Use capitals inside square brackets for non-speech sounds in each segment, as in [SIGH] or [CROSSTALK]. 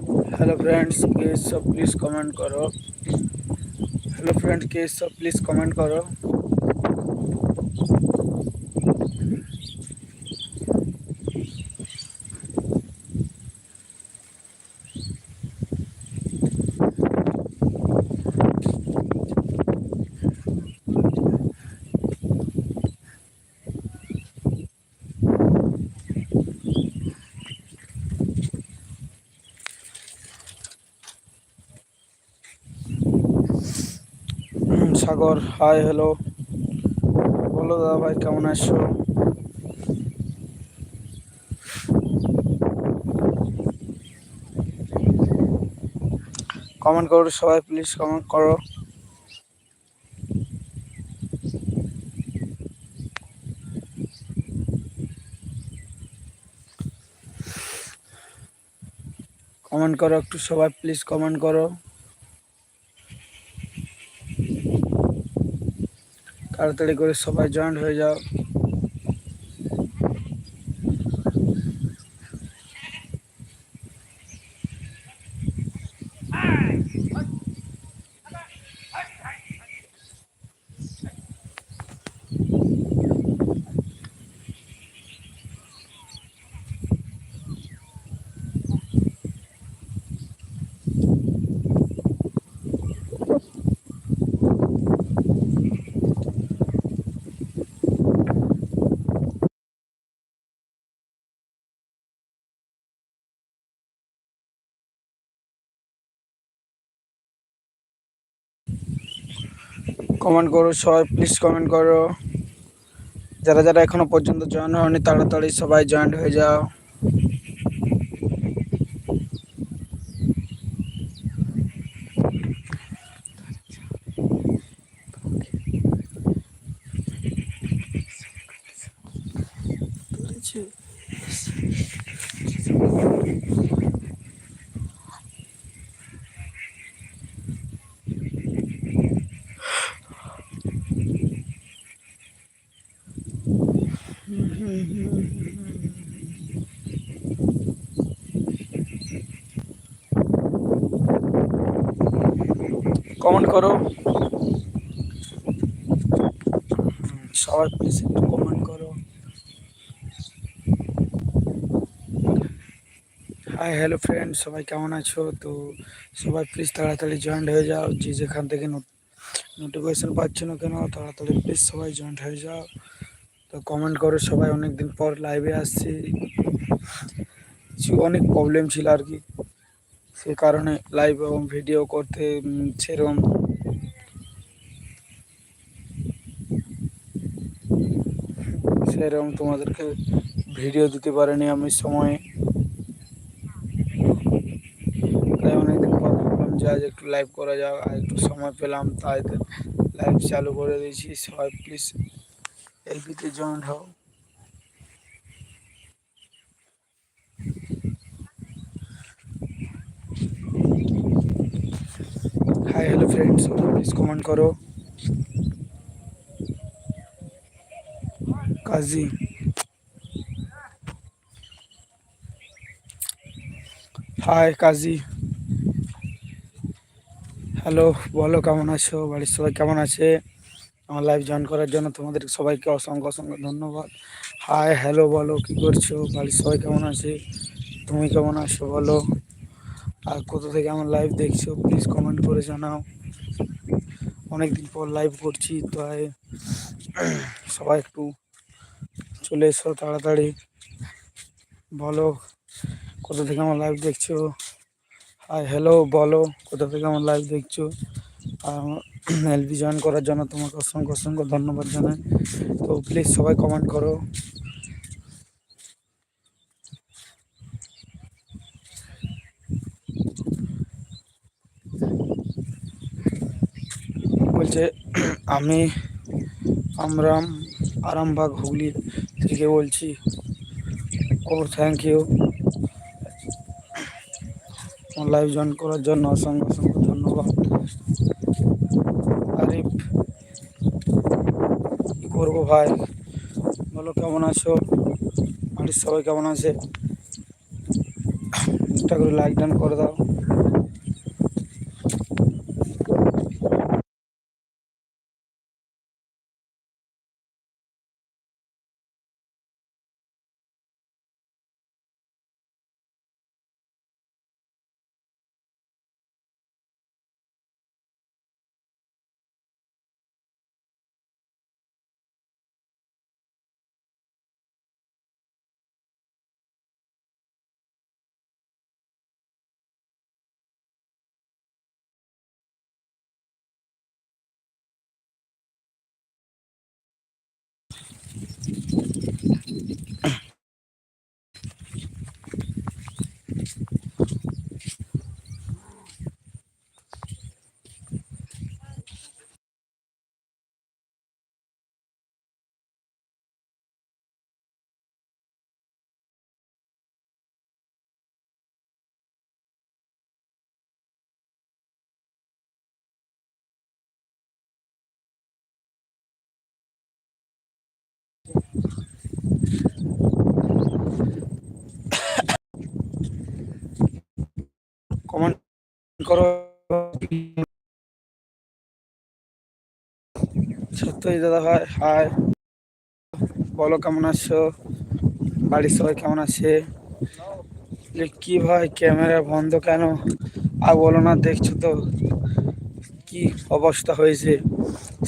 Hello friends के सब please comment करो। हेलो फ्रेंड के सब प्लीज़ कमेंट करो। সাগর হাই হ্যালো বলো দাদা ভাই, কেমন আছো? কমেন্ট করো সবাই প্লিজ কমেন্ট করো। কমেন্ট করো একটু সবাই প্লিজ কমেন্ট করো। তাড়াতাড়ি করে সবাই জয়েন্ট হয়ে যাও। কমেন্ট করো, সবাই প্লিজ কমেন্ট করো। যারা যারা এখনও পর্যন্ত জয়েন হয়নি, তাড়াতাড়ি সবাই জয়েন্ট হয়ে যাও কমেন্ট করো। সবাই প্লিজ একটু কমেন্ট করো। হাই হ্যালো ফ্রেন্ড সবাই কেমন আছো? তো সবাই প্লিজ তাড়াতাড়ি জয়েন্ট হয়ে যাও। যে যেখান থেকে নোটিফিকেশন পাচ্ছ না কেন, তাড়াতাড়ি প্লিজ সবাই জয়েন্ট হয়ে যাও। তো কমেন্ট করো, সবাই অনেক দিন পর লাইভে আসছি। কিছু অনেক প্রবলেম ছিল আর কি। সে কারণে লাইভ এবং ভিডিও করতে সেরকম সেরকম তোমাদেরকে ভিডিও দিতে পারিনি আমি সময়ে। তাই অনেকদিন পর ভাবলাম যে আজ একটু লাইভ করা যাক, আর একটু সময় পেলাম, তাই লাইভ চালু করে দিয়েছি। সবাই প্লিজ এলপিতে জয়েন্ট হও। Hi hello friends please comment করো। কাজী হাই কাজী। হ্যালো বলো, কেমন আছো? বাড়ির সবাই কেমন আছে? আমার লাইভ জয়েন করার জন্য তোমাদের সবাইকে অসংখ্য অসংখ্য ধন্যবাদ। হাই হ্যালো বলো, কি করছ? বাড়ির সবাই কেমন আছে? তুমি কেমন আছো, বলো? আর কোথা থেকে আমার লাইভ দেখছ প্লিজ কমেন্ট করে জানাও। অনেকদিন পর লাইভ করছি, তাই সবাই একটু চলে এসো তাড়াতাড়ি। বলো, কোথা থেকে আমার লাইভ দেখছ? হাই হ্যালো বলো, কোথা থেকে আমার লাইভ দেখছ? আর এলবি জয়েন করার জন্য তোমাকে অসংখ্য অসংখ্য ধন্যবাদ জানাই। তো প্লিজ সবাই কমেন্ট করো। বলছে, আমি, আমরাম আরামবাগ হুগলি থেকে বলছি। ও থ্যাংক ইউ লাইভ জয়েন করার জন্য অসংখ্য অসংখ্য ধন্যবাদ। আরিফ, কি করব ভাই? বলো, কেমন আছো? বাড়ির সবাই কেমন আছে? একটা করে লাইক ডান করে দাও। কমেন্ট দাদা ভাই হাই বলো, কেমন আছো? বাড়ির সবাই কেমন আছে? কি ভাই, ক্যামেরা বন্ধ কেন? আর বলো না, দেখছ তো কি অবস্থা হয়েছে।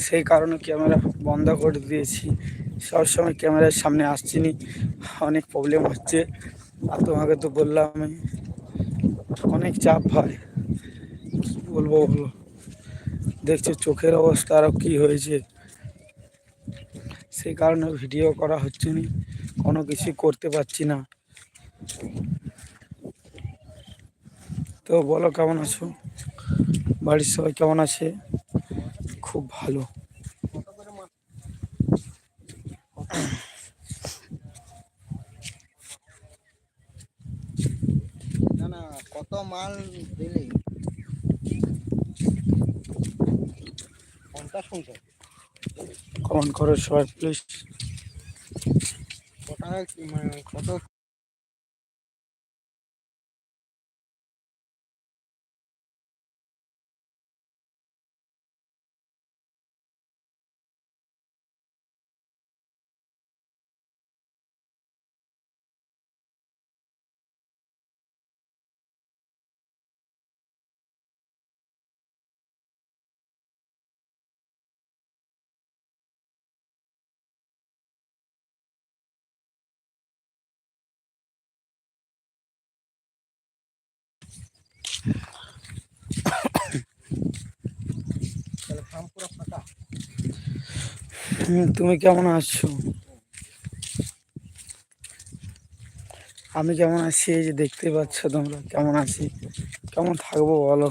সেই কারণে ক্যামেরা বন্ধ করে দিয়েছি। সবসময় ক্যামেরার সামনে আসছি নি অনেক প্রবলেম হচ্ছে। আর তোমাকে তো বললাম আমি অনেক চাপ হয়। কি বলব বলো? দেখছ চোখের অবস্থা আরও কী হয়েছে। সেই কারণে ভিডিও করা হচ্ছে না কোনো কিছু করতে পারছি না। তো বলো কেমন আছো? বাড়ির সবাই কেমন আছে? খুব ভালো না না কত মাল দিলেই। পঞ্চাশ কুইন্টাল কমন করো সবাই প্লিজ কত তুমি কেমন আছো? আমি কেমন আছি, এই যে দেখতে পাচ্ছ তোমরা, কেমন আছি? কেমন থাকব বলো?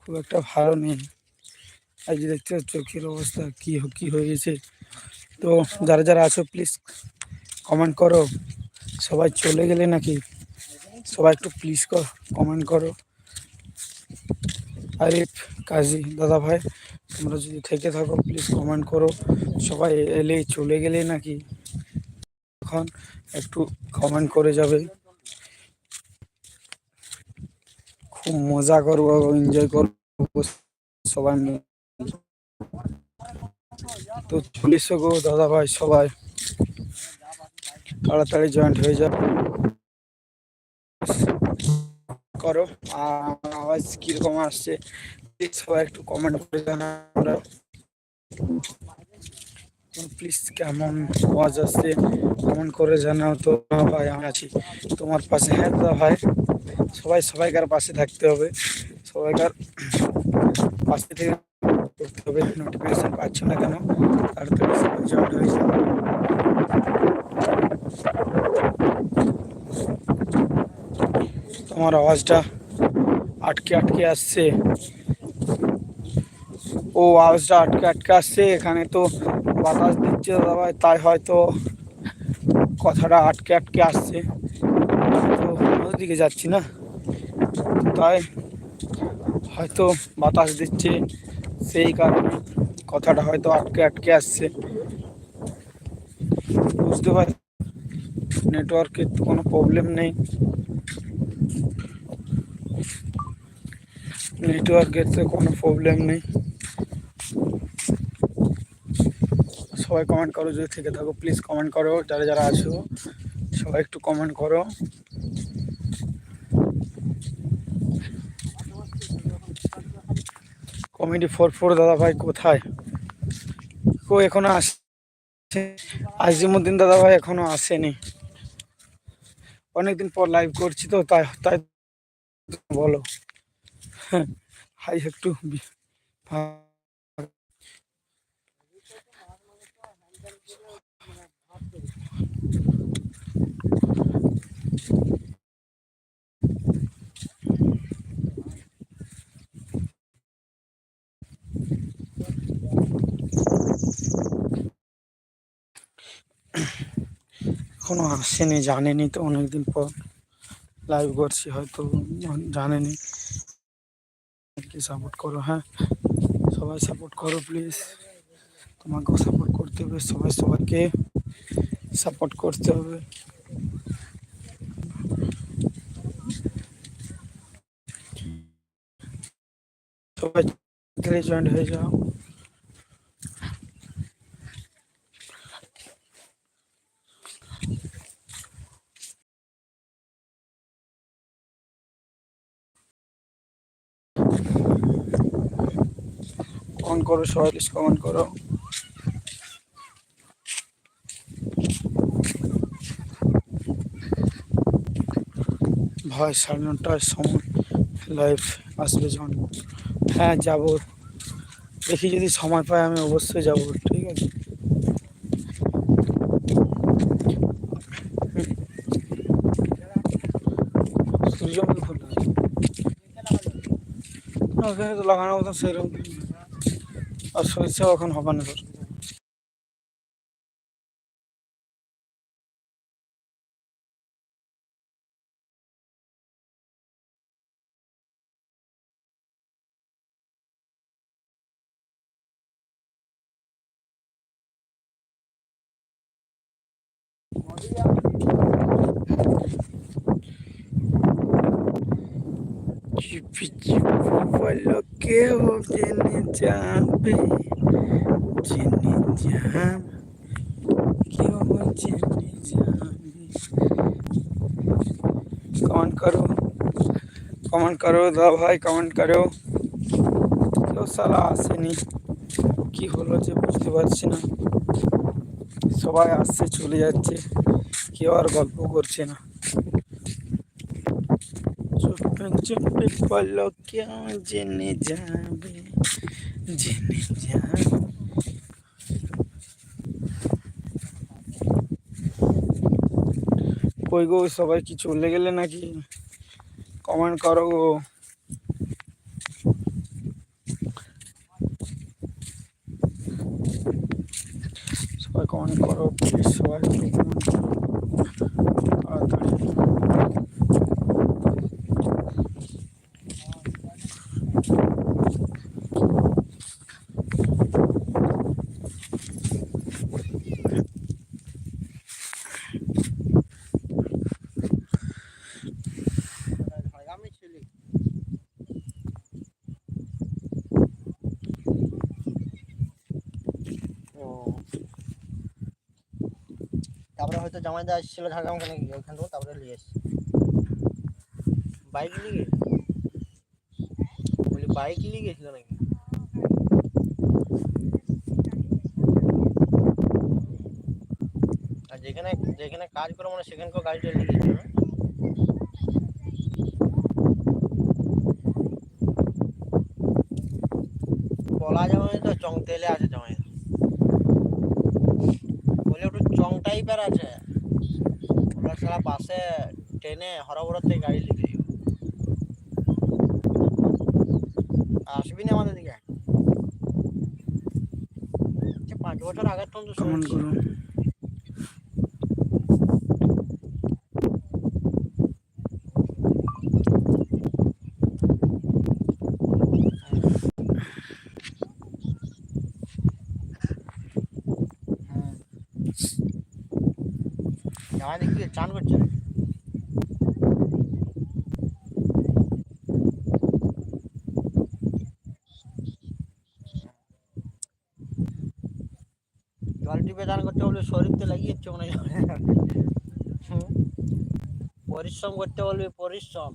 খুব একটা ভালো নেই। এই যে দেখতে পাচ্ছ, চোখের অবস্থা, কি কি হয়ে গেছে? তো যারা যারা আছো প্লিজ কমেন্ট করো। সবাই চলে গেলে নাকি? সবাই একটু প্লিজ কমেন্ট করো। আরিফ, কাজী, দাদা ভাই, তোমরা যদি থেকে থাকো প্লিজ কমেন্ট করো। সবাই এলে চলে গেলে নাকি এখন একটু কমেন্ট করে যাবে। খুব মজা করব এনজয় করব সবাই। তো চলে এসো গো, দাদা ভাই, সবাই। তাড়াতাড়ি জয়েন্ট হয়ে যাবে করো। আওয়াজ কীরকম আসছে? সবাই একটু কমেন্ট করে জানাও প্লিজ কেমন আওয়াজ আসছে? কমেন্ট করে জানাও তো। ভাই, আমি আছি তোমার পাশে। হ্যাঁ দাদা ভাই, সবাই সবাইকার পাশে থাকতে হবে। সবাইকার পাশে থেকে করতে হবে। নোটিফিকেশন পাচ্ছ না কেন? যাও তোমার আওয়াজটা আটকে আটকে আসছে। ও, আওয়াজটা আটকে আটকে আসছে। এখানে তো বাতাস দিচ্ছে দাদা, তাই হয়তো কথাটা আটকে আটকে আসছে। তো ওদিকে যাচ্ছি না। তাই হয়তো বাতাস দিচ্ছে, সেই কারণে কথাটা হয়তো আটকে আটকে আসছে। বুঝতে পার নেটওয়ার্কের তো কোনো প্রবলেম নেই। নেটওয়ার্কের তো কোনো প্রবলেম নেই। সবাই কমেন্ট করো, যদি থেকে থাকো প্লিজ কমেন্ট করো। যারা যারা আছো, সবাই একটু কমেন্ট করো। কমেডি ফোর ফোর দাদা ভাই কোথায়? কো এখনও আসে, আজিমুদ্দিন দাদা ভাই এখনও আসেনি। অনেকদিন পর লাইভ করছি তো, তাই তাই বলো। হাই একটু এখনও আসেনি জানেনি তো অনেকদিন পর লাইভ করছি হয়তো জানেনি। কি সাপোর্ট করো হ্যাঁ? সবাই সাপোর্ট করো প্লিজ তোমাকেও সাপোর্ট করতে হবে, সবাই সবাইকে সাপোর্ট করতে হবে। সবাই জয়েন্ট হয়ে যাও কমেন্ট করো, সবাই প্লিজ কমেন্ট করো। ভাই, সাড়ে নটার সময় লাইভ আসবে যখন। হ্যাঁ যাব। দেখি যদি সময় পাই, আমি অবশ্যই যাব, ঠিক আছে? সূর্যমুখী ফুল। ওখানে তো লাগানোর মতন সেরকম। আর সরিষাও এখন হবে না তোর? চিপি চিপি বলো কেউ জেনে যাবে জেনে যাবে কেউ জেনে যাবে কমেন্ট করো কমেন্ট করো দা ভাই কমেন্ট করো কেউ সালা আসেনি কি হলো যে বুঝতে পারছি না সবাই আসছে চলে যাচ্ছে কেউ আর গল্প করছে না চুপে বলো জেনে যাবে জেনে যাবে। কই গো, সবাই কি চলে গেলে নাকি? কমেন্ট করো গো সবাই কমেন্ট করো প্লিজ সবাই একটু comment করো। তাড়াতাড়ি ঝাড়গ্রামে ছিলি ও জামাইদা আসছিল ঝাড়গ্রাম কেন ওইখান থেকে তারপরে নিয়ে এসছি। বাইক নিয়ে গিয়ে? বলি বাইক নিয়ে গেছিল নাকি? আর যেখানে যেখানে কাজ করে মানে সেখানকার গাড়িটা নিয়ে গেছিল বলা যাবে তো চং তেলে আছে জামাই। বলে একটু চং টাইপের আছে। বাসে ট্রেনে হরবরতে গাড়ি লিখে আসবি না আমাদের দিকে? সে পাঁচ বছর আগের তো কমেন্ট। করো হুম। জামাই দেখি চান করছে নাকি? জল টিপে বলবি শরীরতে লাগিয়ে চোখ। পরিশ্রম করতে বলবে পরিশ্রম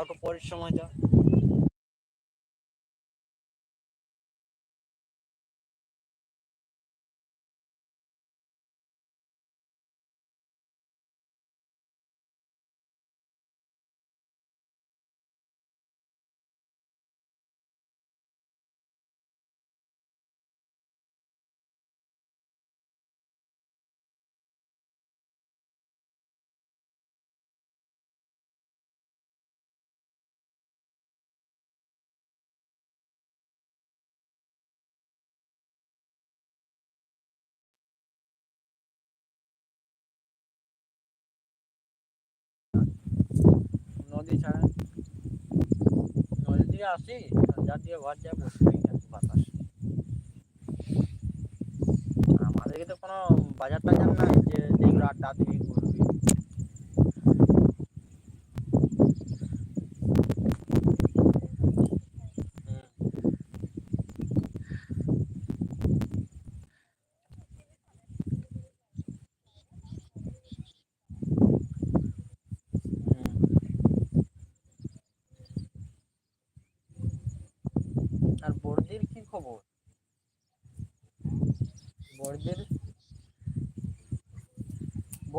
একটু পরিশ্রম হইতে হয়। নদী দিয়ে আসি যা দিয়ে ঘর যায় বসে থাকি আর কি বাতাস আমাদেরকে তো কোনো বাজার টাজার নাই যে যেগুলো আড্ডা দিয়ে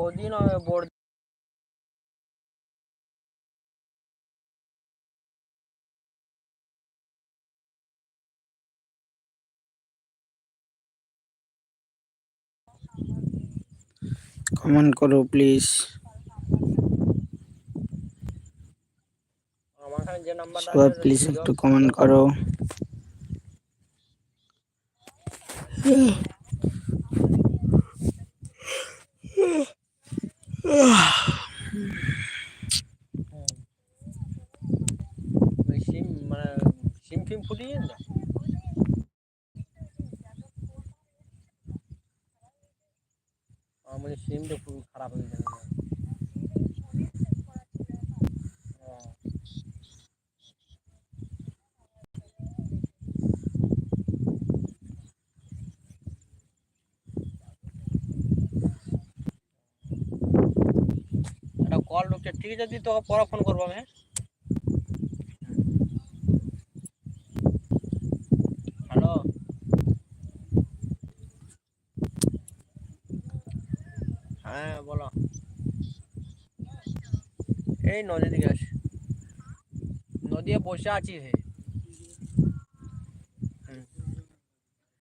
বৌদি নয় বর্দি কমেন্ট করো প্লিজ আমার এখানে যে নাম্বারটা সবাই আছে প্লিজ সেটা একটু কমেন্ট করো [SIGHS] সিম মানে সিম ফিম ফুটিয়ে না ঠিক আছে, তুই তোকে পরে ফোন করব আমি হ্যাঁ? হ্যালো হ্যাঁ বলো। এই নদী দিকে আছে নদী বসে আছি হে